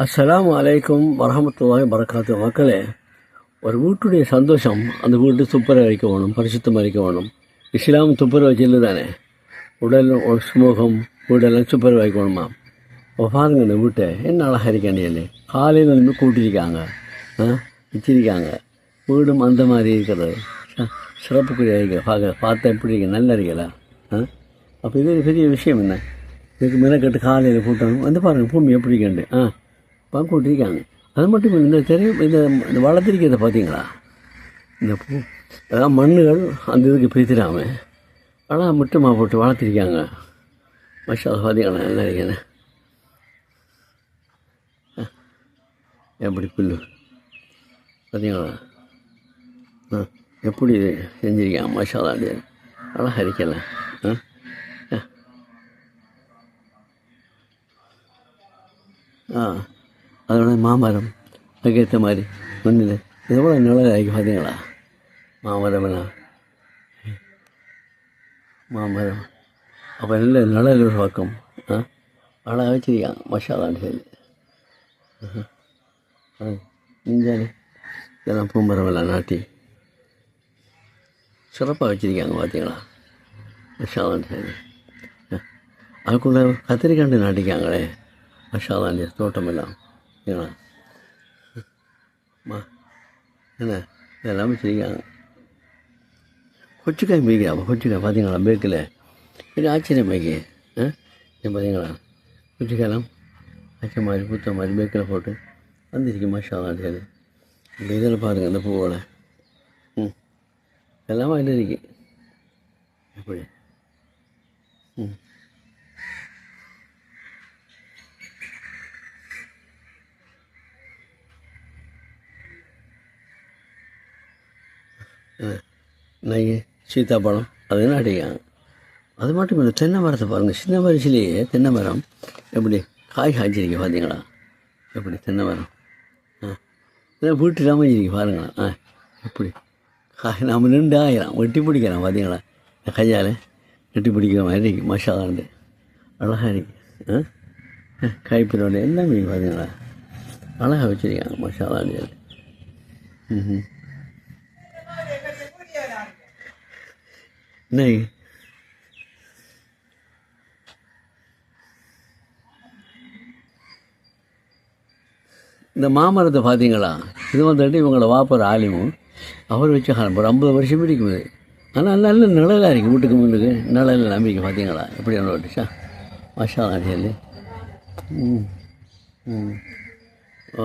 அஸ்லாம் வலைக்கம் வரஹமத்துல்லாஹி வரகாத்து மக்களே ஒரு வீட்டுடைய சந்தோஷம் அந்த வீட்டு துப்புரவு வைக்க வேணும் பரிசுத்தமாக வைக்க வேணும். இஸ்லாம் துப்புரவு செல்லு தானே? உடல் ஒரு சுமூகம் வீடெல்லாம் துப்புரவு வைக்கணுமா அப்போ பாருங்க இந்த வீட்டை என்ன அழகாக இருக்காண்டியല്ലേ காலையில் வந்து கூட்டியிருக்காங்க ஆ வச்சிருக்காங்க. வீடும் அந்த மாதிரி இருக்கிறது ச- சிறப்புக்குரிய இருக்கிற பார்க்க பார்த்தா எப்படி இருக்கு? நல்லா இருக்கல ஆ அப்போ இது ஒரு பெரிய விஷயம் என்ன? இதுக்கு மெனக்கட்டு காலையில் கூட்டணும். வந்து பாருங்கள் பூமி எப்படி இருக்கேன் ஆ பார்க்க கொண்டிருக்காங்க அது மட்டும் இந்த திரை இந்த இந்த வளர்த்திருக்கிறத பார்த்தீங்களா இந்த பூ அதாவது மண்ணுகள் அந்த இதுக்கு பிரித்திடாம ஆனால் முட்டமாக போட்டு வளர்த்திருக்காங்க. மஷா பார்த்தீங்களா நல்லா இருக்கேன் எப்படி புல்லு? பார்த்தீங்களா ஆ எப்படி இது செஞ்சிருக்காங்க? மஷாலா அப்படியே அழகாக ஆ ஆ. ஆ அதோட மாமரம் அதுக்கேற்ற மாதிரி மண்ணில். எவ்வளோ நிழலாகி பார்த்தீங்களா? மாமரம் எல்லாம். மாமரம். அப்போ நல்ல நிழல் உருவாக்கம். ஆ? அழகாக வச்சிருக்கான் மசாலான்னு சொல்லி நெஞ்சாலே இதெல்லாம் பூமரம் எல்லாம் நாட்டி. சிறப்பாக வச்சுருக்காங்க பார்த்தீங்களா? மசாலான்னு சொல்லி அதுக்குள்ளே கத்திரிக்காண்டு நாட்டிக்காங்களே. மஷாலாண்டி தோட்டம் எல்லாம் மா என்ன? எல்லாமே வச்சுருக்காங்க கொச்சிக்காய் மேய்க்கிறாப்பா கொச்சிக்காய் பார்த்தீங்களா பேக்கில் இது ஆச்சரியம் மேய்க்கு. ஆ? இது பார்த்தீங்களா கொச்சிக்காயெல்லாம் ஆச்ச மாதிரி புத்த மாதிரி பேக்கில் போட்டு வந்துருக்கு மஷாலாண்டி அது. இந்த இதில் பாருங்கள் இந்த பூவோட. ம். எல்லாமே அதில் இருக்கு. எப்படி? ம். நெய் சீத்தாப்பழம் அது நாட்டிக்காங்க அது மட்டும் இல்லை தென்னை மரத்தை பாருங்கள் சின்ன வயசுலேயே தென்னை மரம். எப்படி? காய் காய்ச்சிருக்கு பார்த்தீங்களா எப்படி தென்னை மரம்? ஆ இதான் வீட்டில் அமைஞ்சிருக்கு பாருங்களா ஆ எப்படி? காய் நம்ம நின்று ஆயிரம் வெட்டி பிடிக்கிறோம் பார்த்தீங்களா இந்த கையால் வெட்டி பிடிக்கிற மாதிரி இருக்குது மசாலா இருந்து அழகாக இருக்குது ஆ என்ன எல்லாமே பார்த்தீங்களா அழகாக வச்சுருக்காங்க ம் ம் नहीं இந்த மாமரத்தை பார்த்தீங்களா? இது வந்துட்டு இவங்களோட வாப்பர் ஆலிமும் அவர் வச்ச காலம் ஒரு ஐம்பது வருஷம் இருக்குது ஆனால் நல்ல நிழலாக இருக்குது வீட்டுக்கு முன்னுக்கு. நிழல் நம்பிக்கை பார்த்தீங்களா? எப்படி என்ன வந்துச்சா மஷா சொல்லி ம் ம். ஆ.